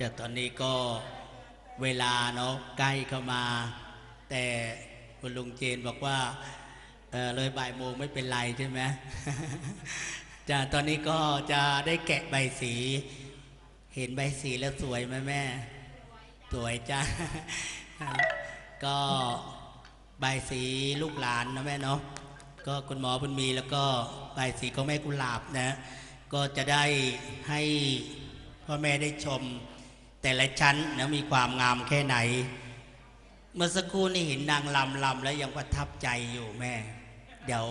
จะตอนนี้ก็เวลาเนาะใกล้เข้ามา แต่คุณลุงเจนบอกว่าเเลยบ่ายโมงไม่เป็นไรใช่ไหมจะตอนนี้ก็จะได้แกะใบสี เห็นใบสีแล้วสวยไหมแม่ สวยจ้าก็ใบสีลูกหลานนะแม่เนาะก็คุณหมอบุญมีแล้วก็ใบสีของแม่กุหลาบนะ ก็จะได้ให้พ่อแม่ได้ชม แต่ละชั้นนะมีความงามแค่ไหน เมื่อสักครู่นี่เห็นนางลำลำแล้วยังประทับใจอยู่แม่ เดี๋ยว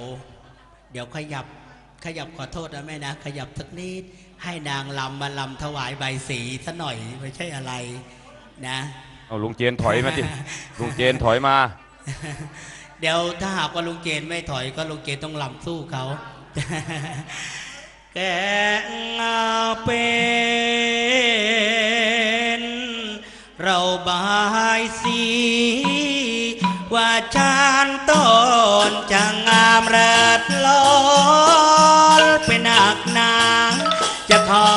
เดี๋ยวขยับขยับขอโทษนะแม่นะ ขยับสักนิดให้นางลำมาลำถวายใบสีซะหน่อยไม่ใช่อะไรนะเอาลุงเจนถอยมาสิลุงเจนถอยมา เดี๋ยวถ้าหากว่าลุงเจนไม่ถอยก็ลุงเจนต้องลำสู้เขาแกงเป็นเรา บายสีว่าชานต้นจะงามเริดล้นเป็นหนักนางจะคอ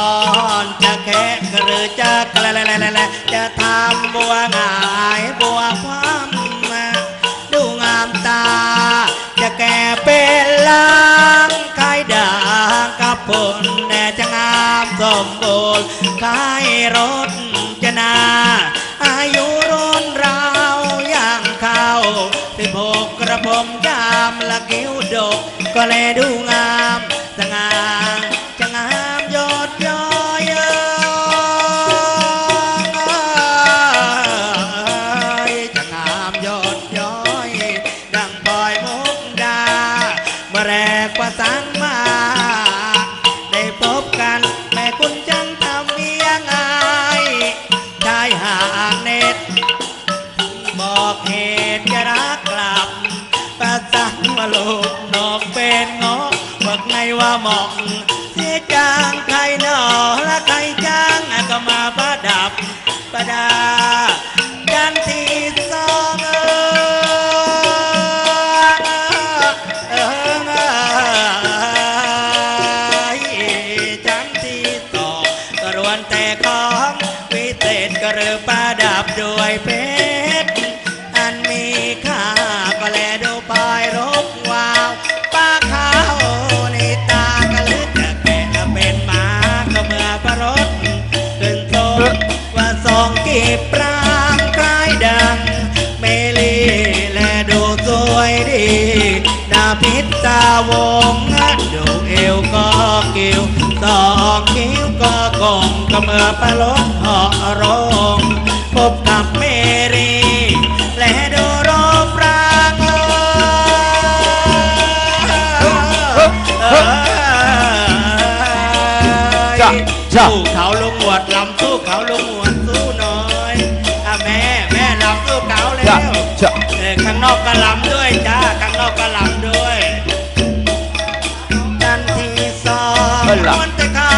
นจะแค่หรือจะกละละลลจะทำบัวงายบัวความดูงามตา จะแก่เป็นล้างกายด่างกับผลแน่จะงามสมบูรณ์กายรถ สิบกกระผมยามละกิ้วดก ก็แลดูงามสง่าจะงามยอดยอยเอยจะงามยอดยอย ดังปล่อยมุกดาเมื่อแรกประสัง อกไงว่าหมาะเสียจางใครหนอและใครจ้างก็มาประดับประดากันที่สองเออเออจันที่สอก็รวนแต่ของวิเศษก็เรือประดับด้วยเพ รถขึ้นตรงว่าสองกีบปรางคล้ายดัง เมลีและดูสวยดีนาพิษตาวงดูเอวก็กิ้วสองคิ้วก็กงก็เมื่อประรถหาะรงพบกำ สู้เขาลงหมวดลำสู้เขาลงหมวดสู้หน่อยอะแม่แม่ลำสู้เขาแล้จะวจะเออข้างนอกก็ลำด้วยจ้าข้างนอกก็ลำด้วยดันที่สองเฮ้ยล่ะมันจะค้า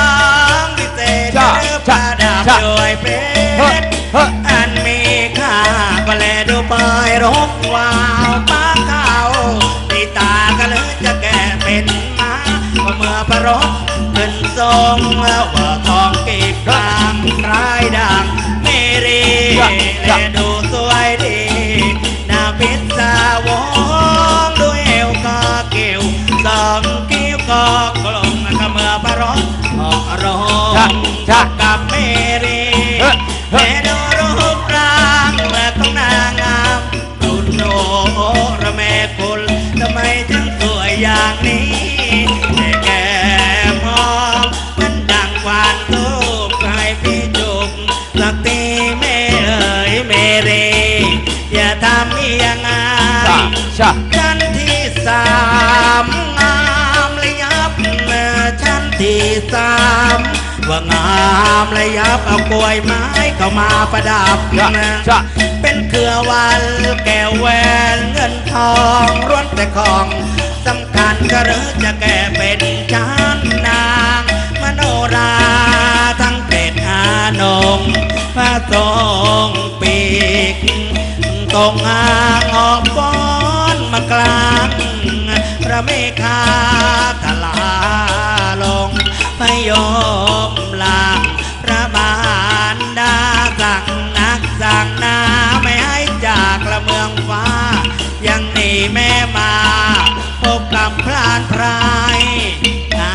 งพิเศษจ้ะเรือประดับจ้ะด้วยเพเฮ้ยชรเฮ้ยอันมีค่าก็แลดูปลายรบวาวป้าเขาในตาก็เลยจะแก่เป็นม้าก็เมื่อประรบขึ้น ทรงว่าทองกีบกลางร้ายดังเมรีและดูสวยดีนาพิษาวงด้วยเอวก็เกี่ยวสองกิ้วก็กลงก็เมื่อประรบออกรจ้ะงกับเมรีเฮ้ยเฮ้แม่ยดูรูปร่างและของนางงามรุนโนระแม่คุณทำไมถึงสวยอย่างนี้ ชั้นที่สามว่างามระยับเอากล้วยไม้เข้ามาประดับชะนะชะเป็นเครือวันแก้วแหวนเงินทองร้วนแต่ของสำคัญก็หรือจะแก่เป็นชานนางมโนราทั้งเป็ดอานงพระทรงปีกตรงอ่างออกฟ้อนมากลางพ ระเมฆาตลาลงไม่ยอมลาพระบานดาสั่งนักสั่งนาไม่ให้จากละเมืองฟ้า ยังหนีแม่มาพบกับพรานพรายอา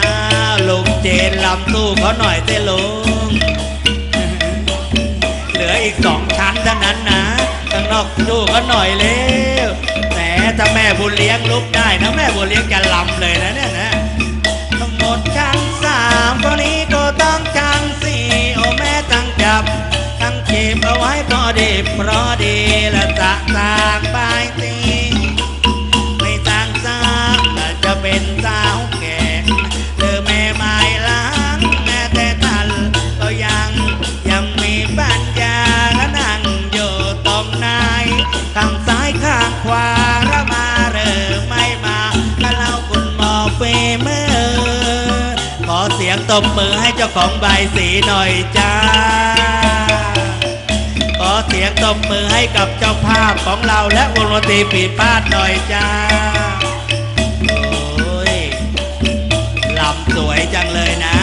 ลุกเจนลำตู้เขาหน่อยเตลุงเหลืออีกสองชั้นเท่านั้นนะข้างนอกตู้เขาหน่อยเร็ว ถ้าแม่บุญเลี้ยงลุกได้นะแม่บุญเลี้ยงจะลำเลยนะเนี่ยนะทั้งหมดชั้นสามคนนี้ก็ต้องชั้นสี่โอ้แม่ตั้งจับตั้งเก็บเอาไว้พอดีเพราะดีและจะตากบายตีไม่ต่างสาวจะเป็นสาวแก่เธอแม่ไม้ล้างแม่แต่ทันก็ยังยังมีปัญญาและนั่งอยู่ตรงไหนข้างซ้ายข้างขวา ตบมือให้เจ้าของใบสีหน่อยจ้า ขอเสียงตบมือให้กับเจ้าภาพของเราและวงดนตรีปีพาดหน่อยจ้า โอ้ยลำสวยจังเลยนะ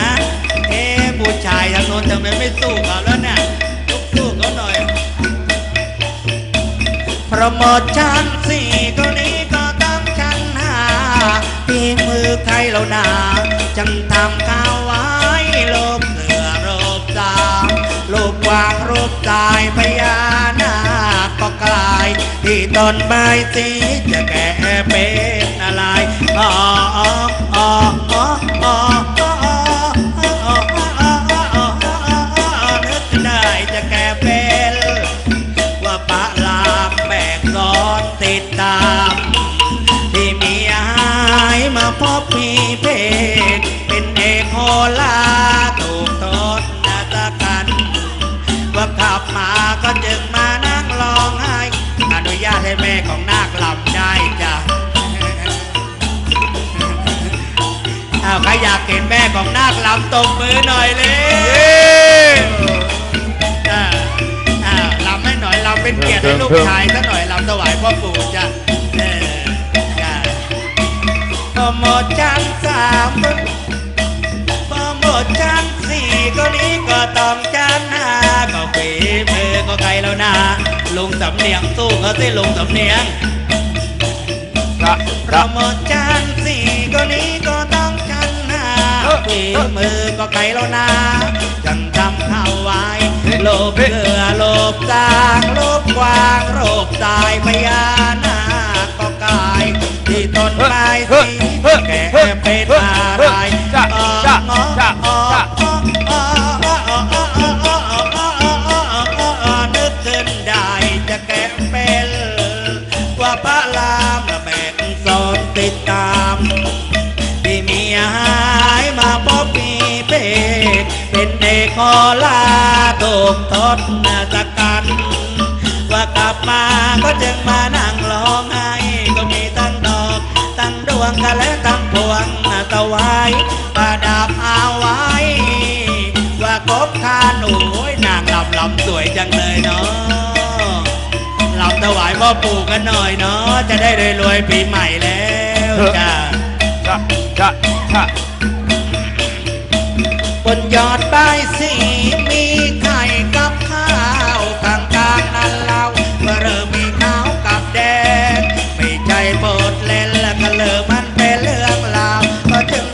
เอ๊ผู้ชายทางโน้นทำไมไม่สู้เขาแล้วเนี่ยลุกสู้เขาหน่อยโปรโมชั่นสี่คนนี้ก็ต้องชั้นห้าที่มือใครเราหนาจังทำก้าว พญานาคก็กลาย ที่ต้นใบสีจะแก่เป็นอะไรออกออกออก เห็นแม่ของนาคลำตบมือหน่อยเลยอ่าอ่าลำให้หน่อยลำเป็นเกียรติให้ลูกชายซะหน่อยลำถวายพ่อปู่จ้ะเออจ้ะโปรโมชั่นสามคนโปรโมชั่นสี่คนนี้ก็ต้องจันห้าก็ฝีมือก็ใครแล้วนะลุงสำเนียงสู้เขาสิลุงสำเนียงระโปรระโมชั่นสี่คน ฝีมือก็ไกลแล้วนะจังทำเข้าไว้โลบเกลือโลบจางโลบกวางโลบตายพญานาคก็กายที่ต้นไม้สีแก่เป็นอะไรจ้าจ้าจ้าจ้านึกขึ้นได้จะแก่เป็นว่าพระราม อกคอลาถูกทดจากกัน ว่ากลับมาก็จึงมานั่งร้องไห้ก็มีตั้งดอก ตั้งดวงกันและตั้งพวงตะไว้ประดับเอาไว้ ว่ากบคานโอ้ยนางลำลำสวยจังเลยเนาะลำถวายพ่อปู่กันหน่อยเนาะจะได้รวยๆปีใหม่แล้วจ้าจ้าจ้าจ้าบนยอด